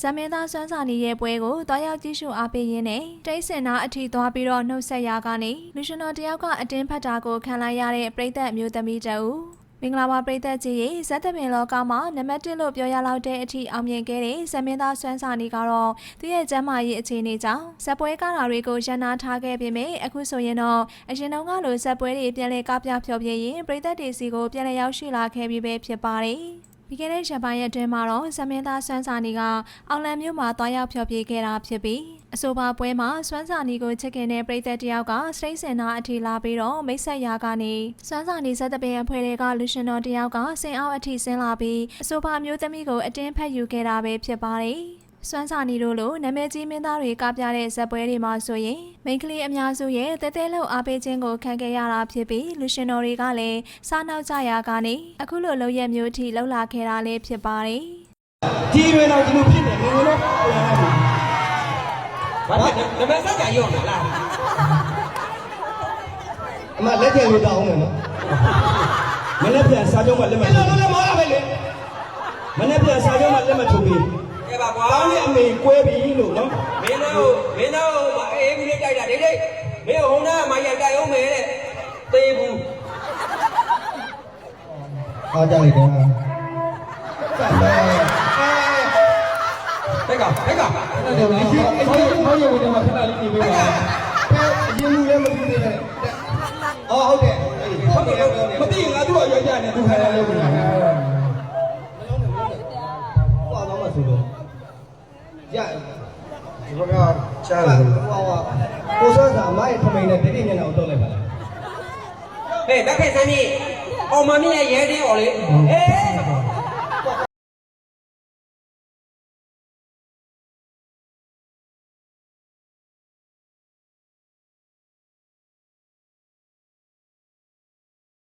ဇမင်းသားစွမ်းစာနီရဲ့ပွဲကိုတွားရောက်ကြည့်ရှုအားပေးရင်းနဲ့တိတ်စင်နာအထီသွားပြီးတော့နှုတ်ဆက်ရကနေလူရှင်တော်တယောက်ကအတင်းဖတ်တာကိုခံလိုက်ရတဲ့ပရိသတ်မျိုးသမီးတအူမင်္ဂလာပါပရိသတ်ကြီးရေဇက်တပင်လောကမှာနံပါတ်1လို့ပြောရလောက်တဲ့အထိအောင်မြင်ခဲ့တဲ့ဇမင်းသားစွမ်းစာနီကတော့သူရဲ့ကျမ်းမာရေးအခြေအနေကြောင့်ဇက်ပွဲကားတာတွေကိုရန်နာထားခဲ့ပေမဲ့အခုဆိုရင်တော့အရင်တုန်းကလိုဇက်ပွဲတွေပြန်လည်ကပြဖျော်ဖြေရင်ပရိသတ်တွေစီကိုပြန်လည်ရောက်ရှိလာခဲ့ပြီးပဲဖြစ်ပါတယ်။ ပြီးခဲ့တဲ့ရက်ပိုင်းရက်အတွင်းမှာတော့ဇမင်းသားစွမ်းစာနီကအောင်လံမြို့မှာတွားရောက်ဖျော်ဖြေခဲ့တာဖြစ်ပြီးအဆိုပါပွဲမှာစွမ်းစာနီကိုချစ်ခင်တဲ့ပရိသတ်တယောက်ကစတိတ်စင်နာအထီလာပြီးတော့မိတ်ဆက်ရာကနေစွမ်းစာနီဇက်တပင်အဖွဲ့တွေကလူရှင်တော်တယောက်ကစင်အောင်အထီဆင်းလာပြီးအဆိုပါအမျိုးသမီးကိုအတင်းဖက်ယူခဲ့တာပဲဖြစ်ပါတယ်။ စွမ်းစာနီတို့လိုနာမည်ကြီးမင်းသားတွေကပြတဲ့ဇက်ပွဲတွေမှာဆိုရင်မိန်းကလေးအများစုရဲ့တဲတဲလောက်အားပေးခြင်းကိုခံခဲ့ရတာဖြစ်ပြီးလူရှင်တော်တွေကလည်းစားနောက်ကြရာကနေအခုလိုလောက်ရက်မျိုးအထိလှုပ်လာခဲ့တာလည်းဖြစ်ပါတယ်။ဒီရွယ်တော့ဒီလိုဖြစ်နေမင်းတို့တော့ဘာလဲနမစကြာရောမလားအမလက်ထည့်လို့တောင်းမယ်နော်မနေ့ပြန်စာချုပ်မှာလက်မှအဲ့တ်လိုထိုးလည်းမဟုတ်ပဲလေမနေ့ပြန်စာချုပ်မှာလက်မှတ်ထိုးပြီး ကဲပါကွာကောင်းတဲ့အမေကွဲပြီလို့နော်မင်းတို့မင်းတို့မအေးဘူးလေးတိုက်တာဒိတ်ဒိတ်မင်းဟိုနားမရတိုက်အောင်မယ်တဲ့သေးဘူးအားကြလိုက်တယ်ဟာစက်တယ်ဟဲ့ကောင်ဟဲ့ကောင်အဲ့ဒါအရင်အရင်ဟောရုံနဲ့မှခဏလေးနေပေးပါအရင်လူလည်းမသိသေးတယ်အော်ဟုတ်တယ်ဟုတ်တယ်ဟုတ်တယ်မသိရင်ငါတို့အရွယ်ကြနေသူခိုင်းတယ်လို့ဟွာတော့မှဆိုလို့ ရဒီဘက်ကချားတယ်ဟွာဟွာကိုစောစာမိုင်းထမိန်နဲ့ဒိဋ္ဌိမျက်နှာကိုတော့လိုက်ပါလားဟဲ့တက်ခဲ့စမ်းကြီးအောင်မမင်းရဲ့ရဲတင်းော်လေအေး